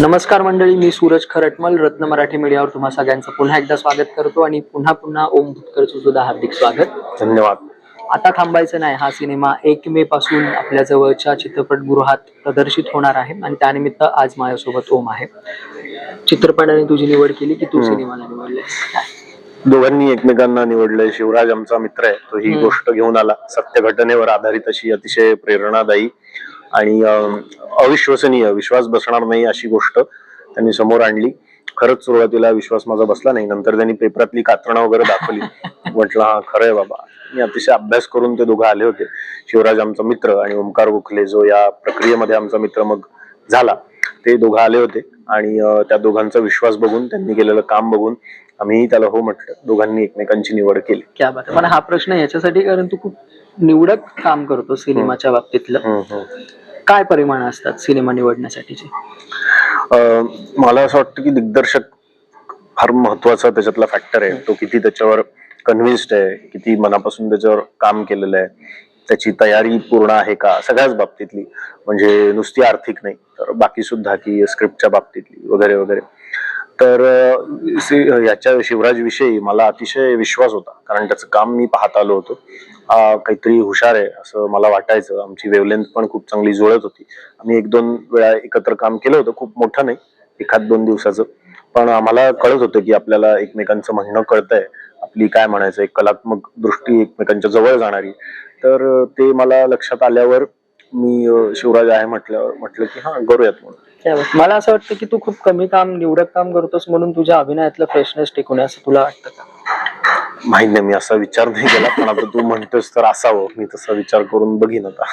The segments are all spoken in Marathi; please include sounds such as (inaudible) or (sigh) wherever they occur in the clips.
नमस्कार मंडळी मी सूरज खरटमल रत्न मराठी मीडियावर तुम्हा सगळ्यांचं पुन्हा एकदा स्वागत करतो आणि पुन्हा पुन्हा ओम भुतकरचं सुद्धा हार्दिक स्वागत. धन्यवाद. आता थांबायचं नाही हा सिनेमा एक मे पासून आपल्या जवळच्या चित्रपटगृहात प्रदर्शित होणार आहे आणि त्यानिमित्त आज माझ्यासोबत ओम आहे. चित्रपटाने तुझी निवड केली की तू. सिनेमाला निवडले दोघांनी एकमेकांना निवडलंय. शिवराज आमचा मित्र आहे तो ही. गोष्ट घेऊन आला. सत्य घटनेवर आधारित अशी अतिशय प्रेरणादायी आणि अविश्वसनीय विश्वास बसणार नाही अशी गोष्ट त्यांनी समोर आणली. खरंच सुरुवातीला विश्वास माझा बसला नाही नंतर त्यांनी पेपरातली कात्रणं वगैरे दाखवली. (laughs) म्हटलं हा खरं आहे बाबा. मी अतिशय अभ्यास करून ते दोघं आले होते. शिवराज आमचा मित्र आणि ओंकार गोखले जो या प्रक्रियेमध्ये आमचा मित्र मग झाला ते दोघं आले होते. आणि त्या दोघांचा विश्वास बघून त्यांनी केलेलं काम बघून आम्ही त्याला हो म्हटलं. दोघांनी एकमेकांची निवड केली. पण हा प्रश्न याच्यासाठी कारण तू खूप निवडक काम करतो सिनेमाच्या बाबतीतलं. काय परिमाण असतात सिनेमा निवडण्यासाठीचे? मला असं वाटतं की दिग्दर्शक फार महत्त्वाचा त्याच्यातला फॅक्टर आहे. तो किती त्याच्यावर कन्व्हिन्स्ड आहे किती मनापासून त्याच्यावर काम केलेलं आहे त्याची तयारी पूर्ण आहे का? सगळ्याच बाबतीतली. म्हणजे नुसती आर्थिक नाही तर बाकी सुद्धा की स्क्रिप्टच्या बाबतीतली वगैरे वगैरे. तर याच्या शिवराज विषयी मला अतिशय विश्वास होता. कारण त्याचं काम मी पाहत आलो होतो. काहीतरी हुशार आहे असं मला वाटायचं. आमची वेवलेंथ पण खूप चांगली जुळत होती. आम्ही एक दोन वेळा एकत्र काम केलं होतं. खूप मोठं नाही एखाद दोन दिवसाचं. पण आम्हाला कळत होतं की आपल्याला एकमेकांचं म्हणणं कळतंय. आपली काय म्हणायचं एक कलात्मक दृष्टी एकमेकांच्या जवळ जाणारी. तर ते मला लक्षात आल्यावर मी शिवराज आहे म्हटल्यावर म्हटलं की हा करूयात म्हणून. मला असं वाटतं की तू खूप कमी काम निवडक काम करतोस म्हणून तुझ्या अभिनयातलं फ्रेशनेस टिकून असं तुला वाटतं का? माहीत नाही मी असा विचार नाही केला पण आता तू म्हणतोस तर असावं. मी तसा विचार करून बघीन आता.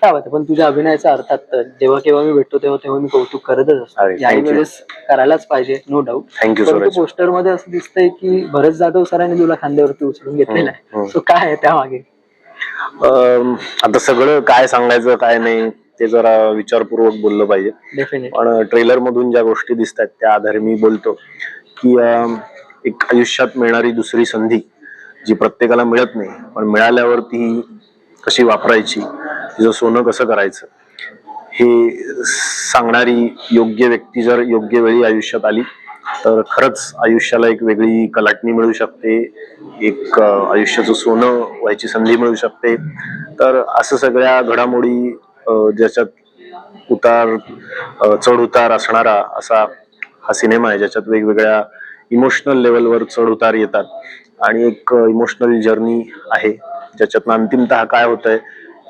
काय वाटतं पण तुझ्या अभिनयाचा अर्थात जेव्हा केव्हा मी भेटतो तेव्हा तेव्हा मी कौतुक करतच असतो. अरे, याही thank you. वेळेस करायलाच पाहिजे नो डाऊट थँक्यू परंतु सूरज पोस्टरमध्ये असं दिसतंय की भरत जाधव सरांनी तुला खांद्यावरती उचलून घेतलेला हम्म, आहे. हम्म. सो काय आहे त्यामागे? अं, आता सगळं काय सांगायचं काय नाही ते जरा विचारपूर्वक बोललं पाहिजे. डेफिनेट पण ट्रेलर मधून ज्या गोष्टी दिसत आहेत त्या आधारे मी बोलतो की अं, एक आयुष्यात मिळणारी दुसरी संधी जी प्रत्येकाला मिळत नाही पण मिळाल्यावर ती कशी वापरायची तिचं सोनं कसं करायचं हे सांगणारी योग्य व्यक्ती जर योग्य वेळी आयुष्यात आली तर खरंच आयुष्याला एक वेगळी कलाटणी मिळू शकते एक आयुष्याचं सोनं व्हायची संधी मिळू शकते. तर असं सगळ्या घडामोडी ज्याच्यात उतार चढ उतार असणारा असा हा सिनेमा आहे ज्याच्यात वेगवेगळ्या इमोशनल लेवलवर चढ उतार येतात. आणि एक इमोशनल जर्नी आहे. ज्याच्यातनं अंतिमतः काय होतंय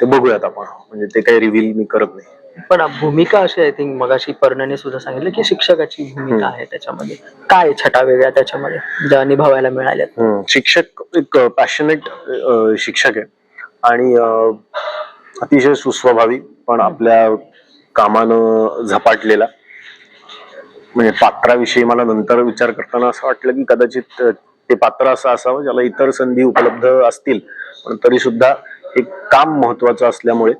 ते बघूयात आपण. म्हणजे ते काही रिव्हील मी करत नाही. पण भूमिका अशी आय थिंक मगाशी पर्णाने सुद्धा सांगितलं की शिक्षकाची भूमिका. आहे त्याच्यामध्ये. काय छटा वेगळ्या त्याच्यामध्ये ज्या निभावायला मिळाल्यात? हम्म. शिक्षक एक पॅशनेट शिक्षक आहे. आणि अतिशय सुस्वभावी पण आपल्या कामानं झपाटलेला. म्हणजे पात्राविषयी मला नंतर विचार करताना असं वाटलं की कदाचित ते पात्र असं असावं ज्याला इतर संधी उपलब्ध असतील. पण तरी सुद्धा एक काम महत्वाचं असल्यामुळे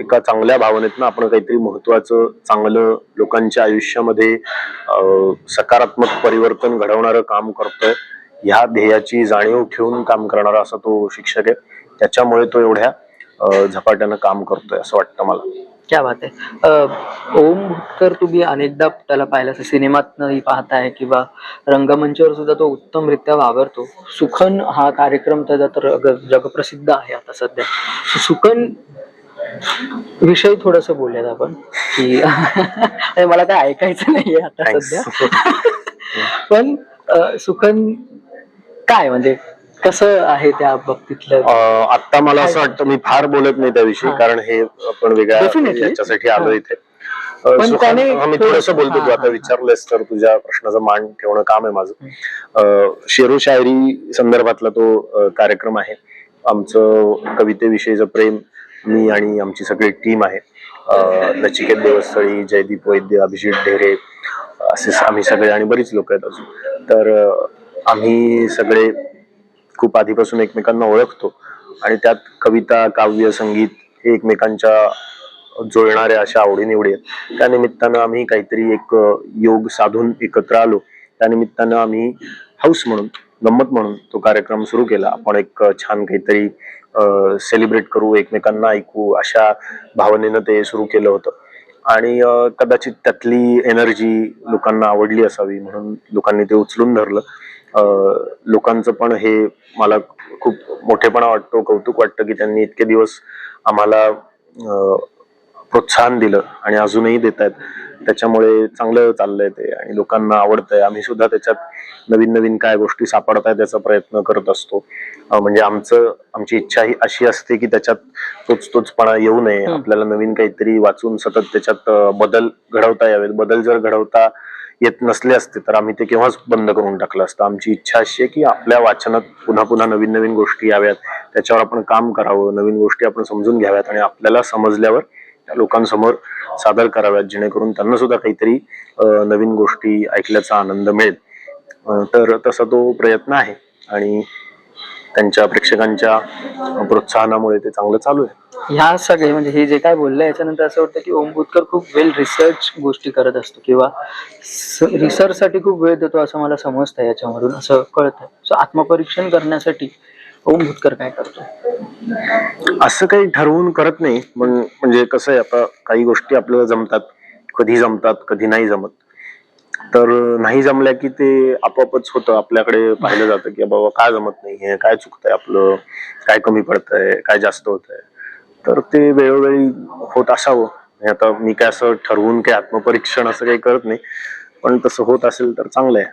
एका चांगल्या भावनेतनं आपण काहीतरी महत्वाचं चांगलं लोकांच्या आयुष्यामध्ये सकारात्मक परिवर्तन घडवणारं काम करतोय ह्या ध्येयाची जाणीव ठेवून काम करणारा असा तो शिक्षक आहे. त्याच्यामुळे तो एवढ्या झपाट्यानं काम करतोय असं वाटतं मला. क्या बात आहे ओम भुतकर तुम्ही अनेकदा त्याला पाहिलं असेल. सिनेमातही पाहताय किंवा रंगमंचावर सुद्धा तो उत्तमरित्या वावरतो. सुखन हा कार्यक्रम त्याचा तर जगप्रसिद्ध आहे आता सध्या. सुखन विषयी थोडस बोलूयात आपण की (laughs) मला काय ऐकायचं नाहीये आता. सध्या. (laughs) पण सुखन काय म्हणजे कसं आहे त्या बाबतीतलं आता मला असं वाटतं मी फार बोलत नाही त्याविषयी. कारण हे आपण वेगळ्या. याच्यासाठी आलो. इथे मी थोडंसं- बोलतो तू आता. विचारलंस तर तुझ्या प्रश्नाचं मान ठेवणं काम आहे माझं शेरो शायरी संदर्भातला तो कार्यक्रम आहे आमचं कवितेविषयीचं प्रेम मी आणि आमची सगळी टीम आहे नचिकेत देवस्थळी जयदीप वैद्य अभिजित ढेरे असे आम्ही सगळे आणि बरीच लोक आहेत अजून तर आम्ही सगळे खूप आधीपासून एकमेकांना ओळखतो. आणि त्यात कविता काव्य संगीत हे एकमेकांच्या जुळणाऱ्या अशा आवडीनिवडी आहेत त्या निमित्तानं आम्ही काहीतरी एक योग साधून एकत्र आलो. त्या निमित्तानं आम्ही हाऊस म्हणून गंमत म्हणून तो कार्यक्रम सुरू केला. आपण एक छान काहीतरी सेलिब्रेट करू एकमेकांना ऐकू अशा भावनेनं ते सुरू केलं होतं. आणि कदाचित त्यातली एनर्जी लोकांना आवडली असावी म्हणून लोकांनी ते उचलून धरलं. लोकांचं पण हे मला खूप मोठेपणा वाटतो कौतुक वाटतं की त्यांनी इतके दिवस आम्हाला प्रोत्साहन दिलं आणि अजूनही देत आहेत त्याच्यामुळे चांगलं चाललंय ते आणि लोकांना आवडतंय. आम्ही सुद्धा त्याच्यात नवीन नवीन काय गोष्टी सापडताय त्याचा प्रयत्न करत असतो. म्हणजे आमचं आमची इच्छा ही अशी असते की त्याच्यात तोच तोचपणा येऊ नये. आपल्याला नवीन काहीतरी वाचून सतत त्याच्यात बदल घडवता यावेत. बदल जर घडवता येत नसले असते तर आम्ही ते केव्हाच बंद करून टाकलं असतं. आमची इच्छा अशी आहे की आपल्या वाचनात पुन्हा पुन्हा नवीन नवीन गोष्टी याव्यात. त्याच्यावर आपण काम करावं नवीन गोष्टी आपण समजून घ्याव्यात आणि आपल्याला समजल्यावर त्या लोकांसमोर सादर कराव्यात जेणेकरून त्यांना सुद्धा काहीतरी नवीन गोष्टी ऐकल्याचा आनंद मिळेल. तर तसा तो प्रयत्न आहे आणि त्यांच्या प्रेक्षकांच्या प्रोत्साहनामुळे ते चांगलं चालू आहे. ह्या सगळे म्हणजे हे जे काय बोललं याच्यानंतर असं वाटतं की ओम बुतकर खूप वेल रिसर्च गोष्टी करत असतो किंवा रिसर्च साठी खूप वेळ देतो असं मला समजतं याच्यामधून असं कळतं सो आत्मपरीक्षण करण्यासाठी ओम भुतकर काय करतो? असं काही ठरवून करत नाही पण म्हणजे कसं आहे आता काही गोष्टी आपल्याला जमतात. कधी जमतात कधी नाही जमत. तर नाही जमल्या की ते आपोआपच होतं. आपल्याकडे पाहिलं जातं की बाबा काय जमत नाही? हे काय चुकतंय आपलं? काय कमी पडतंय? काय जास्त होतंय? तर ते वेळोवेळी होत असावं. हे आता मी काय असं ठरवून काही आत्मपरीक्षण असं काही करत नाही पण तसं होत असेल तर चांगलं आहे.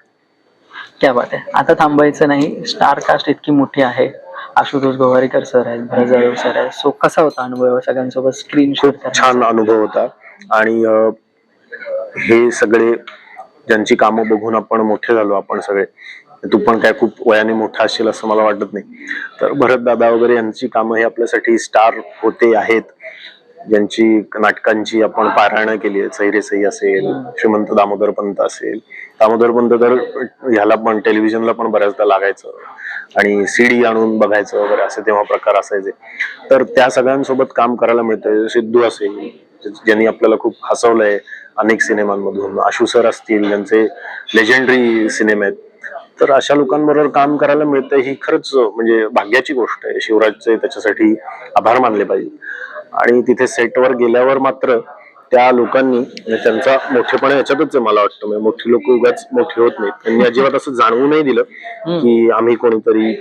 क्या बात आहे. आता थांबायचं नाही. स्टार कास्ट इतकी मोठी आहे. आशुतोष गोवारीकर सर आहेत भरत जाधव सर आहेत. सो कसा होता अनुभव सगळ्यांसोबत? स्क्रीन खूप छान अनुभव होता. आणि अं, हे सगळे ज्यांची कामं बघून आपण मोठे झालो आपण सगळे तू पण काय खूप वयाने मोठा असेल असं मला वाटत नाही. तर भरत दादा वगैरे यांची कामं हे आपल्यासाठी स्टार होते आहेत. ज्यांची नाटकांची आपण पारायणं केली आहे सैरे सई असेल श्रीमंत दामोदर पंत असेल. दामोदर पंत तर ह्याला पण टेलिव्हिजनला पण बऱ्याचदा लागायचं आणि सीडी आणून बघायचं वगैरे असे तेव्हा प्रकार असायचे. तर त्या सगळ्यांसोबत काम करायला मिळतंय. सिद्धू असेल ज्यांनी आपल्याला खूप हसवलंय अनेक सिनेमांमधून. आशू सर असतील ज्यांचे लेजेंडरी सिनेमे आहेत. तर अशा लोकांबरोबर काम करायला मिळतंय ही खरंच म्हणजे भाग्याची गोष्ट आहे. शिवराजचे त्याच्यासाठी आभार मानले पाहिजे. आणि तिथे सेटवर गेल्यावर मात्र त्या लोकांनी म्हणजे त्यांचा मोठेपणा याच्यातच आहे मला वाटतं. म्हणजे मोठी लोक उगाच मोठी होत नाहीत. त्यांनी अजिबात असं जाणवू नाही दिलं की आम्ही कोणीतरी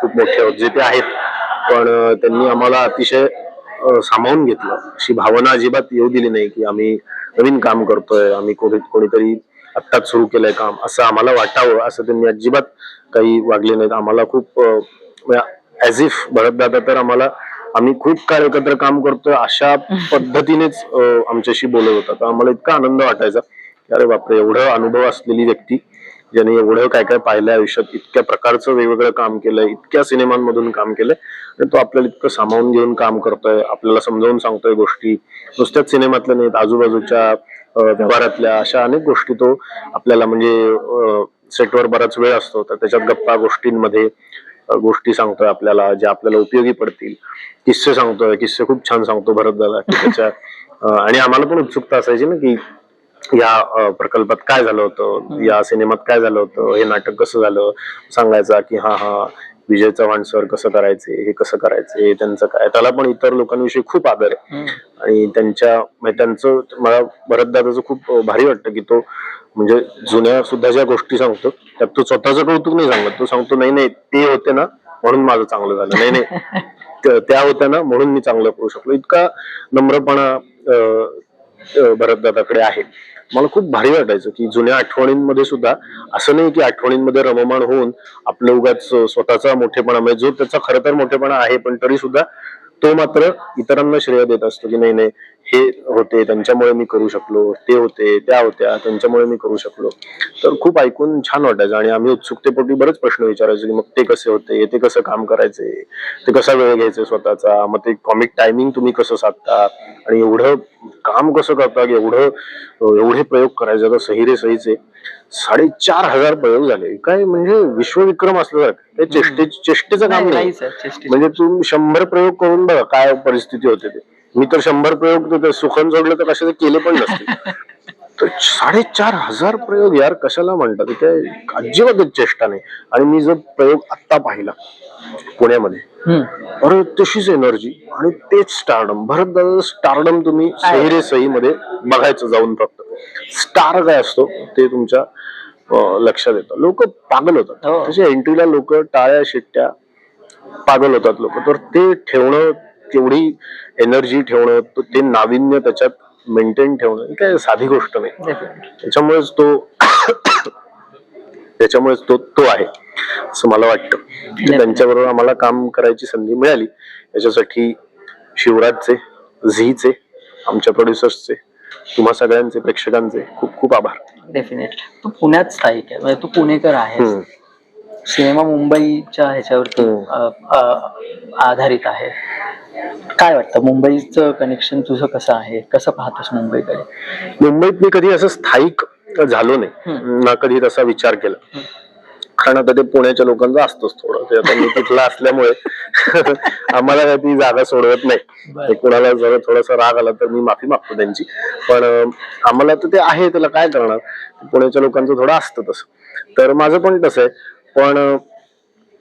खूप मोठे आहोत जे ते आहेत. पण त्यांनी आम्हाला अतिशय सामावून घेतलं. अशी भावना अजिबात येऊ दिली नाही की आम्ही नवीन काम करतोय आम्ही कोणी कोणीतरी आत्ताच सुरू केलंय काम. असं आम्हाला वाटावं असं त्यांनी अजिबात काही वागले नाहीत. आम्हाला खूप ऍज इफ भरतदादा तर आम्हाला आम्ही खूप काळ एकत्र काम करतोय अशा (laughs) पद्धतीनेच आमच्याशी बोलत होता. तर आम्हाला इतका आनंद वाटायचा की अरे बापरे एवढं अनुभव असलेली व्यक्ती ज्याने एवढं काय काय पाहिलं आयुष्यात इतक्या प्रकारचं वेगवेगळं काम केलंय इतक्या सिनेमांमधून काम केलंय आणि तो आपल्याला इतकं सामावून घेऊन काम करतोय आपल्याला समजावून सांगतोय गोष्टी. नुसत्याच सिनेमातल्या नाहीत आजूबाजूच्या व्यवहारातल्या अशा अनेक गोष्टी तो आपल्याला म्हणजे सेटवर बराच वेळ असतो. तर त्याच्यात गप्पा गोष्टींमध्ये गोष्टी सांगतोय आपल्याला ज्या आपल्याला उपयोगी पडतील. किस्से सांगतोय किस्से खूप छान सांगतो भरत दादा त्याच्या आणि आम्हाला पण उत्सुकता असायची ना की या प्रकल्पात काय झालं होतं या सिनेमात काय झालं होतं हे नाटक कसं झालं सांगायचा की हा हा विजय चव्हाण सर कसं करायचे हे कसं करायचे त्यांचं काय? त्याला पण इतर लोकांविषयी खूप आदर आहे. आणि त्यांच्या म्हणजे त्यांचं मला भरतदादाचं खूप भारी वाटतं की तो म्हणजे जुन्या सुद्धा ज्या गोष्टी सांगतो त्यात तो स्वतःचं कौतुक नाही सांगत. तो सांगतो नाही नाही ते होते ना म्हणून माझं चांगलं झालं. नाही नाही (laughs) त्या- त्या होत्या ना म्हणून मी चांगलं करू शकलो. इतका नम्रपणा भरतदादाकडे आहे. मला खूप भारी वाटायचं की जुन्या आठवणींमध्ये सुद्धा असं नाही की आठवणींमध्ये रममाण होऊन आपलं उगाच स्वतःचा मोठेपणा म्हणजे जो त्याचा खरं तर मोठेपणा आहे पण तरी सुद्धा तो मात्र इतरांना श्रेय देत असतो की नाही नाही. हे होते त्यांच्यामुळे मी करू शकलो ते होते त्या होत्या त्यांच्यामुळे मी करू शकलो. तर खूप ऐकून छान वाटायचं आणि आम्ही उत्सुकतेपोटी बरेच प्रश्न विचारायचो की मग ते कसे होते ते कसं काम करायचे ते कसा वेळ घ्यायचे स्वतःचा मग ते कॉमिक टायमिंग तुम्ही कसं साधता आणि एवढं काम कसं करता की एवढं एवढे प्रयोग करायचे आता सहिरे सहीचे. साडेचार हजार प्रयोग झाले. काय म्हणजे विश्वविक्रम असल्यासारखं ते चेष्टे चेष्टेचं काम नाही म्हणजे तू शंभर प्रयोग करून बघा काय परिस्थिती होते ते. मी तर शंभर प्रयोग सुखन जोडले तर कशाचे केले पण नसते. (laughs) तर साडेचार हजार प्रयोग यार कशाला म्हणतात? ते अजिबातच चेष्टा नाही. आणि मी जो प्रयोग आत्ता पाहिला पुण्यामध्ये. अरे तशीच एनर्जी आणि तेच स्टारडम भरत दादा स्टारडम तुम्ही सही रे सही मध्ये बघायचं जाऊन फक्त. स्टार काय असतो ते तुमच्या लक्षात येतं. लोक पागल होतात. हो. त्याच्या एंट्रीला लोक टाळ्या शिट्ट्या पागल होतात लोक. तर ते ठेवणं तेवढी एनर्जी ठेवणं तो- ते नाविन्य त्याच्यात मेंटेन ठेवणं ही काय साधी गोष्ट नाही. त्याच्यामुळेच तो त्याच्यामुळेच तो तो आहे असं मला वाटतं. की त्यांच्याबरोबर आम्हाला काम करायची संधी मिळाली. याच्यासाठी शिवराजचे झीचे आमच्या प्रोड्युसर्सचे तुम्हा सगळ्यांचे प्रेक्षकांचे खूप खूप आभार. डेफिनेटली तू पुण्यात स्थायिक आहे. म्हणजे तू पुणेकर आहेस हम्म. सिनेमा मुंबईच्या ह्याच्यावरती आधारित आहे. काय वाटतं? मुंबईचं कनेक्शन तुझं कसं आहे? कसं पाहतोस मुंबईकडे? मुंबईत मी कधी असं स्थायिक झालो नाही. ना कधी तसा विचार केला. कारण आता ते पुण्याच्या लोकांचं असतंच थोडं. ते आता मी तिथला असल्यामुळे (laughs) आम्हाला काय ती जागा सोडवत नाही. कोणाला जर थोडासा राग आला तर मी माफी मागतो त्यांची. पण आम्हाला तर ते आहे त्याला काय करणार? पुण्याच्या लोकांचं थोडं असतं तसं. तर माझं पण तसं आहे. पण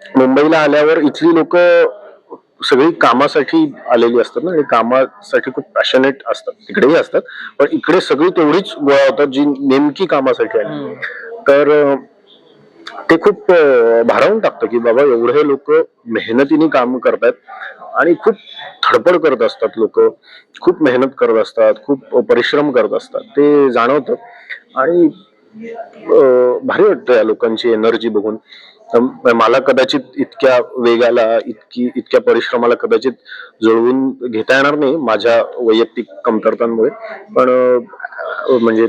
मुंबईला आल्यावर इथली लोक सगळी कामासाठी आलेली असतात ना आणि कामासाठी खूप पॅशनेट असतात. तिकडेही असतात पण इकडे सगळी तेवढीच गोळा होतात जी नेमकी कामासाठी आली. तर ते खूप भारावून टाकतं की बाबा एवढे लोक मेहनतीने काम करतायत आणि खूप धडपड करत असतात लोक. खूप मेहनत करत असतात खूप परिश्रम करत असतात. ते जाणवतं. आणि भारी वाटतं या लोकांची एनर्जी बघून. अं, मला कदाचित इतक्या वेगाला इतकी इतक्या परिश्रमाला कदाचित जुळवून घेता येणार नाही माझ्या वैयक्तिक कमतरतांमुळे. पण म्हणजे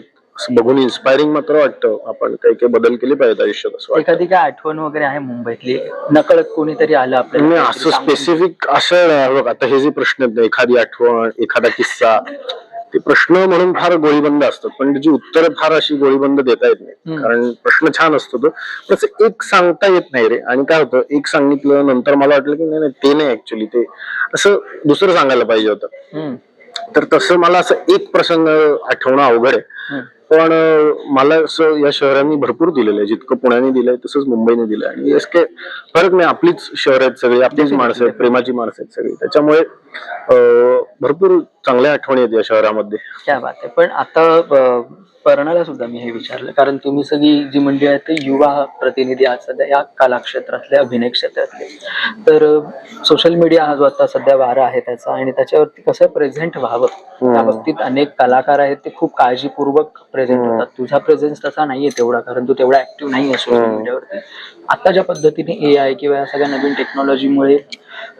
बघून इन्स्पायरिंग मात्र वाटतं. आपण काही काही बदल केले पाहिजेत आयुष्यात असं एखादी काय आठवण वगैरे आहे मुंबईतली? नकळत कोणीतरी आलं आपल्याला? असं स्पेसिफिक असं आता हे जे प्रश्न आहेत एखादी आठवण एखादा किस्सा ते प्रश्न म्हणून फार गोळीबंद असतात. पण त्याची उत्तरं फार अशी गोळीबंद देता येत नाही. कारण प्रश्न छान असतो तो. पण असं एक सांगता येत नाही रे. आणि काय होतं? एक सांगितलं नंतर मला वाटलं की नाही नाही, ते नाही ऍक्च्युली ते. असं दुसरं सांगायला पाहिजे होतं. तर तसं मला असं एक प्रसंग आठवणं अवघड आहे. पण मला असं या शहरांनी भरपूर दिलेलं आहे. जितकं पुण्याने दिलंय तसंच मुंबईने दिलंय. आणि यास काय फरक नाही आपलीच शहर आहेत सगळी आपलीच माणसं आहेत प्रेमाची माणसं आहेत सगळी. त्याच्यामुळे भरपूर चांगल्या आठवणी आहेत या शहरामध्ये. क्या बात आहे. पण आता पर्णाला सुद्धा मी हे विचारलं. कारण तुम्ही सगळी जी मंडळी आहेत ते युवा प्रतिनिधी आहात सध्या या कला क्षेत्रातले अभिनय क्षेत्रातले. तर सोशल मीडिया हा जो आता सध्या वारा आहे त्याचा आणि त्याच्यावरती कसं प्रेझेंट व्हावं त्या बाबतीत अनेक कलाकार आहेत ते खूप काळजीपूर्वक प्रेझेंट होतात. तुझा प्रेझेन्स तसा नाहीये तेवढा कारण तू तेवढा ऍक्टिव्ह नाहीये सोशल हम्म. मीडियावरती आता ज्या पद्धतीने ए आय किंवा या सगळ्या नवीन टेक्नॉलॉजीमुळे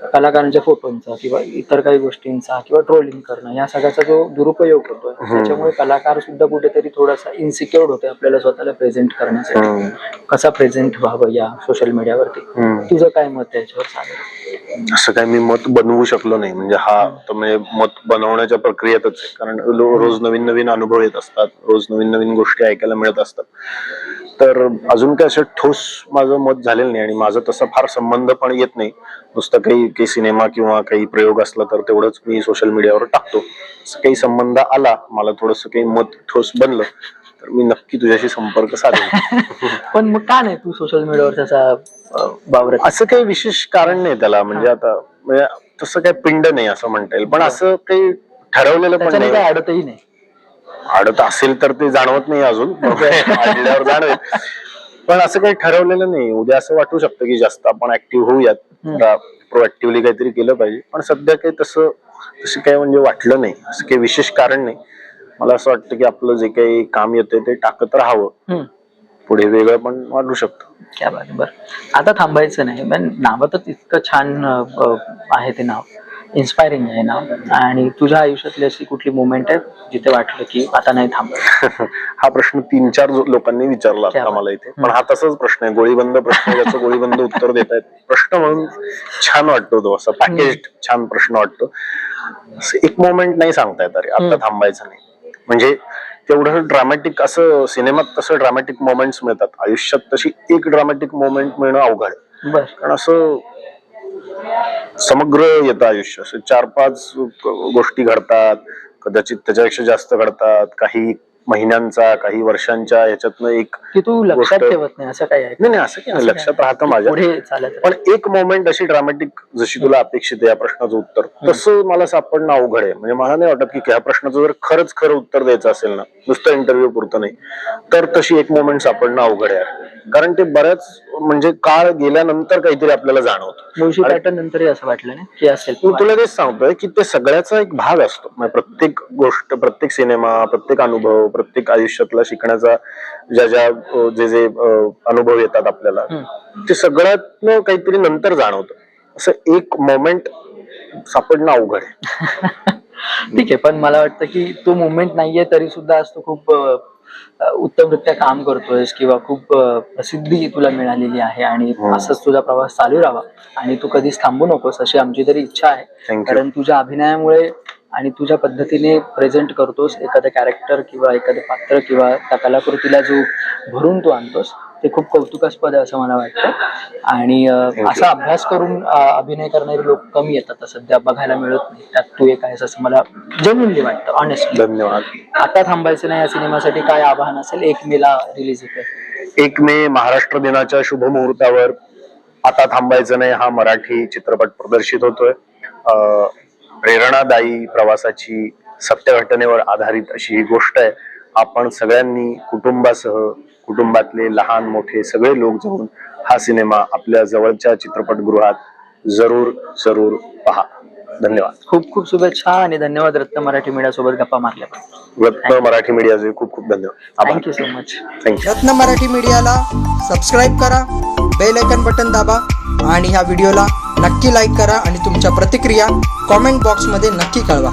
कलाकारांच्या फोटोंचा किंवा इतर काही गोष्टींचा किंवा ट्रोलिंग करणं या सगळ्याचा जो दुरुपयोग होतोय त्याच्यामुळे कलाकार सुद्धा कुठेतरी थोडासा इन्सिक्युअर्ड होते आपल्याला स्वतःला प्रेझेंट करण्यासाठी. कसा प्रेझेंट व्हावं या सोशल मीडियावरती तुझं काय मत याच्यावर सांग. असं काय मी मत बनवू शकलो नाही. म्हणजे हा तर म्हणजे मत बनवण्याच्या प्रक्रियेतच आहे. कारण रोज नवीन नवीन अनुभव येत असतात. रोज नवीन नवीन गोष्टी ऐकायला मिळत असतात. तर अजून काय असं ठोस माझं मत झालेलं नाही आणि माझा तसा फार संबंध पण येत नाही. नुसतं काही काही सिनेमा किंवा काही प्रयोग असला तर तेवढंच मी सोशल मीडियावर टाकतो. असं काही संबंध आला मला थोडस काही मत ठोस बनलं तर मी नक्की तुझ्याशी संपर्क साधेन. (laughs) पण मग का नाही तू सोशल मीडियावर त्याचा वावरत असं काही विशेष कारण नाही त्याला. म्हणजे आता म्हणजे तसं काही पिंड नाही असं म्हणता येईल. पण असं काही ठरवलेलं पण नाही. नाही. अडत असेल तर ते जाणवत नाही अजून. (laughs) जाणवेल. पण असं काही ठरवलेलं नाही. उद्या असं वाटू शकतं की जास्त आपण ऍक्टिव्ह होऊयात. प्रोएक्टिव्हली काहीतरी केलं पाहिजे. पण सध्या काही तसं तसं काही म्हणजे वाटलं नाही. असं काही विशेष कारण नाही. मला असं वाटतं की आपलं जे काही काम येतंय ते टाकत राहावं. पुढे वेगळं पण वाटू शकतं. क्या बात. बरं. आता थांबायचं नाही. पण नावातच इतकं छान आहे ते नाव. इन्स्पायरिंग आहे नाव आणि तुझ्या आयुष्यातली अशी कुठली मुवमेंट आहे जिथे वाटलं की आता नाही थांबायचं हा प्रश्न तीन चार लोकांनी विचारला. मला इथे. पण हा तसाच प्रश्न आहे. गोळीबंद प्रश्न ज्याचं गोळीबंद उत्तर देत आहेत. प्रश्न म्हणून छान वाटतो तो असा पॅकेज छान प्रश्न वाटतो. एक मोमेंट नाही सांगता येत अरे आता. थांबायचं नाही. म्हणजे तेवढं ड्रामॅटिक असं सिनेमात तसं ड्रामॅटिक मोमेंट्स मिळतात. आयुष्यात तशी एक ड्रामॅटिक मोमेंट मिळणं अवघड कारण असं समग्र येतं आयुष्य. असं चार पाच गोष्टी घडतात. कदाचित त्याच्यापेक्षा जास्त घडतात. काही महिन्यांचा काही वर्षांच्या याच्यातनं एक की तू लक्षात ठेवत नाही असं काय नाही नाही असं काय लक्षात राहतं माझ्या. पण एक मोमेंट अशी ड्रामॅटिक जशी तुला अपेक्षित आहे या प्रश्नाचं उत्तर. तसं मला सापडणं अवघड आहे. म्हणजे मला नाही वाटत की ह्या प्रश्नाचं जर खरंच खरं उत्तर द्यायचं असेल ना नुसतं इंटरव्ह्यू पुरतं नाही तर तशी एक मोमेंट सापडणं अवघड आहे. कारण ते बऱ्याच म्हणजे काळ गेल्यानंतर काहीतरी आपल्याला जाणवतं. मुळशी पॅटर्न नंतरही असं वाटलं ना की असेल मी तुला तेच सांगतोय की ते सगळ्याचा एक भाग असतो. म्हणजे प्रत्येक गोष्ट प्रत्येक सिनेमा प्रत्येक अनुभव प्रत्येक आयुष्यातला शिकण्याचा ज्या ज्या जे जे अनुभव येतात आपल्याला. ते सगळ्यात काहीतरी नंतर जाणवतं. असं एक मोमेंट सापडणं अवघड आहे. (laughs) ठीक आहे पण मला वाटतं की तो मुवमेंट नाहीये तरी सुद्धा आज तू खूप उत्तमरित्या काम करतोयस किंवा खूप प्रसिद्धी तुला मिळालेली आहे आणि हम्म. असंच तुझा प्रवास चालू राहावा आणि तू कधीच थांबू नकोस अशी आमची तरी इच्छा आहे कारण तुझ्या अभिनयामुळे आणि तुझ्या पद्धतीने प्रेझेंट करतोस एखादं कॅरेक्टर किंवा एखादं पात्र किंवा त्या कलाकृतीला जो भरून तू आणतोस ते खूप कौतुकास्पद आहे असं मला वाटतं. आणि. असा अभ्यास करून अभिनय करणारे लोक कमी येतात सध्या बघायला मिळत नाही. त्यात तू एक आहेस असं मला जेन्युनली वाटतं ऑनेस्टली धन्यवाद. आता थांबायचं नाही या सिनेमासाठी काय आव्हान असेल? एक मेला रिलीज होते एक मे महाराष्ट्र दिनाच्या शुभ मुहूर्तावर आता थांबायचं नाही हा मराठी चित्रपट प्रदर्शित होतोय. प्रेरणादायी प्रवासाची सत्य घटनेवर आधारित अशी ही गोष्ट आहे. आपण सगळ्यांनी कुटुंबासह कुटुंबातले लहान मोठे सगळे लोक जाऊन हा सिनेमा आपल्या जवळच्या चित्रपटगृहात जरूर जरूर पहा. धन्यवाद. खूप खूप शुभेच्छा आणि धन्यवाद रत्न मराठी मीडिया सोबत गप्पा मारल्या रत्न मराठी मीडियाचे खूप खूप धन्यवाद. थँक्यू सो मच थँक्यू रत्न मराठी मीडियाला सबस्क्राईब करा बेल आयकन बटन दाबा आणि ह्या व्हिडिओला नक्की लाईक करा आणि तुमच्या प्रतिक्रिया कॉमेंट बॉक्समध्ये नक्की कळवा.